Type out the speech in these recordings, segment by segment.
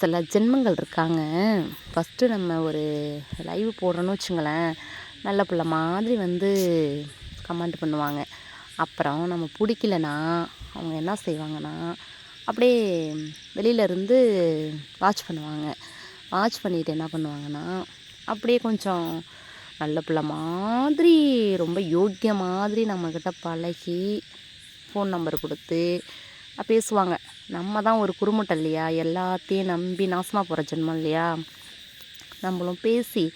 சில ஜென்மங்கள் இருக்காங்க. ஃபஸ்ட்டு நம்ம ஒரு லைவ் போடுறோன்னு வச்சுங்களேன். நல்ல பிள்ளை மாதிரி வந்து கமெண்ட் பண்ணுவாங்க. அப்புறம் நம்ம பிடிக்கலனா அவங்க என்ன செய்வாங்கன்னா அப்படியே வெளியிலேருந்து வாட்ச் பண்ணுவாங்க. வாட்ச் பண்ணிவிட்டு என்ன பண்ணுவாங்கன்னா அப்படியே கொஞ்சம் நல்ல பிள்ளை மாதிரி ரொம்ப யோக்கிய மாதிரி நம்மக்கிட்ட பழகி ஃபோன் நம்பர் கொடுத்து பேசுவாங்க. நம்ம தான் ஒரு குறுமுட்டை இல்லையா? எல்லாத்தையும் நம்பி நாசமாக போகிற ஜென்மம் இல்லையா? நம்மளும் பேசி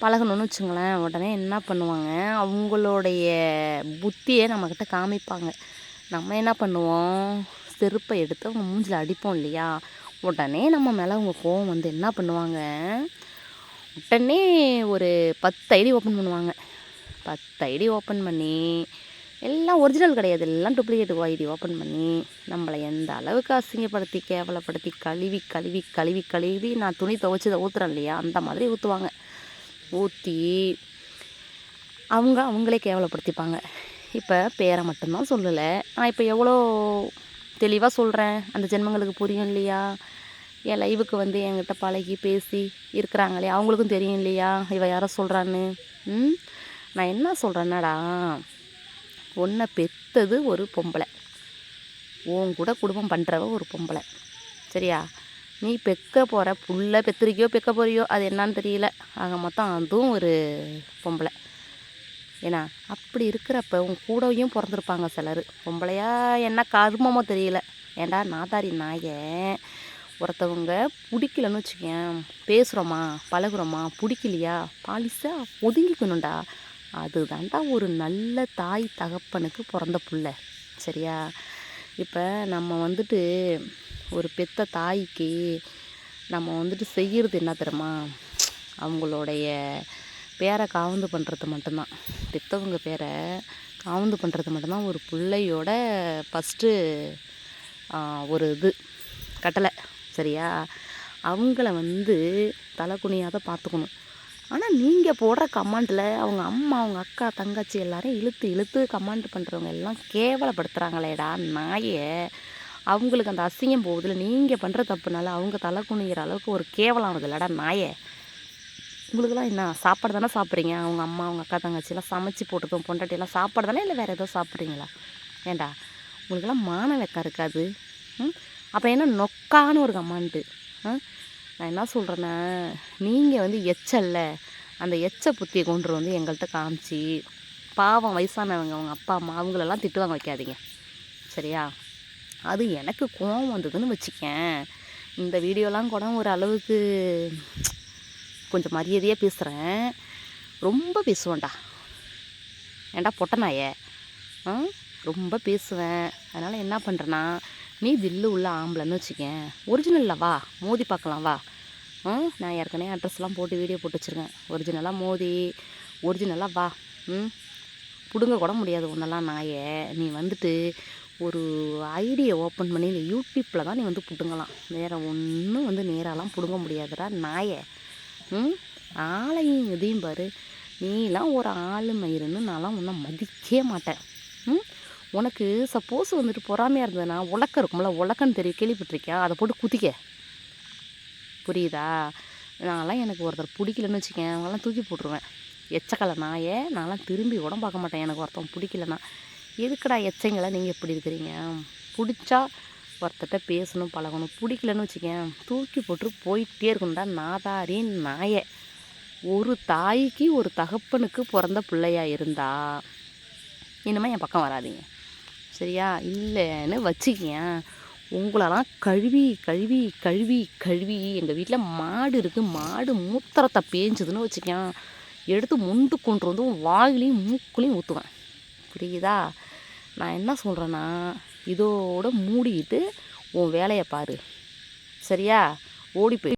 பழகணும்னு வச்சுங்களேன். உடனே என்ன பண்ணுவாங்க? அவங்களுடைய புத்தியை நம்மக்கிட்ட காமிப்பாங்க. நம்ம என்ன பண்ணுவோம்? செருப்பை எடுத்து அவங்க மூஞ்சில் அடிப்போம் இல்லையா? உடனே நம்ம மேலே அவங்க கோவம் வந்து என்ன பண்ணுவாங்க? உடனே ஒரு பத்து ஐடி ஓப்பன் பண்ணுவாங்க. பத்து ஐடி ஓப்பன் பண்ணி எல்லாம் ஒரிஜினல் கிடையாது. எல்லாம் டூப்ளிகேட் ஐடி ஓப்பன் பண்ணி நம்மளை எந்த அளவுக்கு அசிங்கப்படுத்தி கேவலப்படுத்தி கழுவி கழுவி கழுவி கழுவி நான் துணி துவைச்சி ஊற்றுறேன் இல்லையா? அந்த மாதிரி ஊற்றுவாங்க ஊற்றி அவங்க அவங்களே கேவலப்படுத்திப்பாங்க. இப்போ பேரை மட்டும்தான் சொல்லலை. நான் இப்போ எவ்வளோ தெளிவாக சொல்கிறேன் அந்த ஜென்மங்களுக்கு புரியும் இல்லையா? என் லைவுக்கு வந்து என்கிட்ட பழகி பேசி இருக்கிறாங்களே அவங்களுக்கும் தெரியும் இல்லையா? இவ யாரோ சொல்கிறான்னு ம்? நான் என்ன சொல்கிறேன்னடா உன்னை பெத்தது ஒரு பொம்பளை. உன் கூட குடும்பம் பண்ணுறவ ஒரு பொம்பளை. சரியா? நீ பெக்க போகிற புள்ள பெத்திருக்கியோ பெக்க போறியோ அது என்னான்னு தெரியல. ஆக மொத்தம் அதுவும் ஒரு பொம்பளை. ஏன்னா அப்படி இருக்கிறப்ப உன் கூடவையும் பிறந்திருப்பாங்க சிலர். பொம்பளையா என்ன கருமமோ தெரியல. ஏண்டா நாதாரி நாயன் ஒருத்தவங்க பிடிக்கலன்னு வச்சுக்கேன் பேசுகிறோமா பழகுறோமா? பிடிக்கலையா? பாலிசாக ஒதுங்கிக்கணும்டா. அதுதான்டா ஒரு நல்ல தாய் தகப்பனுக்கு பிறந்த புள்ள. சரியா? இப்போ நம்ம வந்துட்டு ஒரு பெத்த தாய்க்கு நம்ம வந்துட்டு செய்கிறது என்ன தெரியுமா? அவங்களுடைய பேரை காவந்து பண்ணுறது மட்டும்தான். பெற்றவங்க பேரை காவந்து பண்ணுறது மட்டும்தான். ஒரு பிள்ளையோட ஃபஸ்ட்டு ஒரு இது கட்டளை. சரியா? அவங்கள வந்து தலை குனியாத பார்த்துக்கணும் ஆனால் நீங்கள் போடுற கமெண்டில் அவங்க அம்மா அவங்க அக்கா தங்கச்சி எல்லாரையும் இழுத்து இழுத்து கமெண்ட் பண்ணுறவங்க எல்லாம் கேவலப்படுத்துகிறாங்களேடா நாயை. அவங்களுக்கு அந்த அசிங்கம் போகுதுல. நீங்கள் பண்ணுற தப்புனால அவங்க தலை குனிகிற அளவுக்கு ஒரு கேவலம் ஆகுது இல்லடா நாயை. உங்களுக்குலாம் என்ன சாப்பாடு தானே சாப்பிட்றீங்க? அவங்க அம்மா அவங்க அக்கா தங்கச்சிலாம் சமைச்சு போட்டுக்கோம் பொண்டாட்டியெல்லாம் சாப்பாடு தானே? இல்லை வேறு ஏதோ சாப்பிட்றீங்களா? ஏண்டா உங்களுக்கெல்லாம் மான வெக்கம் இருக்காது? ம்? அப்போ என்ன நொக்கான்னு ஒரு கமாண்ட்டு நான் என்ன சொல்கிறேன்னா நீங்கள் வந்து எச்சல்ல அந்த எச்ச புத்தியை கொண்டு வந்து எங்கள்கிட்ட காமிச்சு பாவம் வயசானவங்க அவங்க அப்பா அம்மா அவங்களெல்லாம் திட்டுவாங்க வைக்காதீங்க. சரியா? அது எனக்கு கோவம் வந்ததுன்னு வச்சுக்கேன். இந்த வீடியோலாம் கூட ஒரு அளவுக்கு கொஞ்சம் மரியாதையாக பேசுகிறேன் ரொம்ப பேசுவேன்டா. ஏண்டா பொட்டனாயே ரொம்ப பேசுவேன். அதனால் என்ன பண்ணுறேன்னா நீ தில்லு உள்ள ஆம்பளைன்னு வச்சுக்கேன். ஒரிஜினலில் வா. மோதி பார்க்கலாம் வா. நான் ஏற்கனவே அட்ரஸ்லாம் போட்டு வீடியோ போட்டு வச்சுருக்கேன். ஒரிஜினலாக மோதி ஒரிஜினலாக வா. ம்? பிடுங்க கூட முடியாது ஒன்றெல்லாம் நாயை. நீ வந்துட்டு ஒரு ஐடியை ஓப்பன் பண்ணி இந்த யூடியூப்பில் தான் நீ வந்து பிடுங்கலாம். வேறு ஒன்றும் வந்து நேராலாம் பிடுங்க முடியாதுடா நாயை. ம்? ஆளையும் இதையும் பாரு. நீலாம் ஒரு ஆளு மயிருன்னு நான்லாம் ஒன்றும் மதிக்கவே மாட்டேன். ம்? உனக்கு சப்போஸ் வந்துட்டு பொறாமையாக இருந்ததுன்னா உலக்க இருக்கும்ல உலக்கன்னு தெரியும். கேள்விப்பட்டிருக்கியா? அதை போட்டு குதிக்க. புரியுதா? நான்லாம் எனக்கு ஒருத்தர் பிடிக்கலன்னு வச்சுக்கேன் அவங்களாம் தூக்கி போட்டுருவேன். எச்சக்கலை நாயே நான்லாம் திரும்பி கூட பார்க்க மாட்டேன். எனக்கு ஒருத்தன் பிடிக்கலன்னா. எதுக்குடா எச்சங்களை நீங்கள் எப்படி இருக்கிறீங்க? பிடிச்சா ஒருத்தட்ட பேசணும் பழகணும். பிடிக்கலன்னு வச்சுக்கேன் தூக்கி போட்டு போயிட்டே இருக்கணும்டா நாதாரி நாயை. ஒரு தாய்க்கு ஒரு தகப்பனுக்கு பிறந்த பிள்ளையா இருந்தா இனிமேல் என் பக்கம் வராதிங்க. சரியா? இல்லைன்னு வச்சுக்கேன் உங்களெல்லாம் கழுவி கழுவி கழுவி கழுவி. எங்கள் வீட்டில் மாடு இருக்குது மாடு மூத்திரத்தை பேஞ்சுதுன்னு வச்சுக்கேன் எடுத்து முண்டு கொண்டு வந்து வாயிலையும் மூக்குலையும் ஊற்றுவேன் புரியுதா? நான் என்ன சொல்கிறேன்னா இதோட மூடிக்கிட்டு உன் வேலையை பாரு. சரியா? ஓடி போய்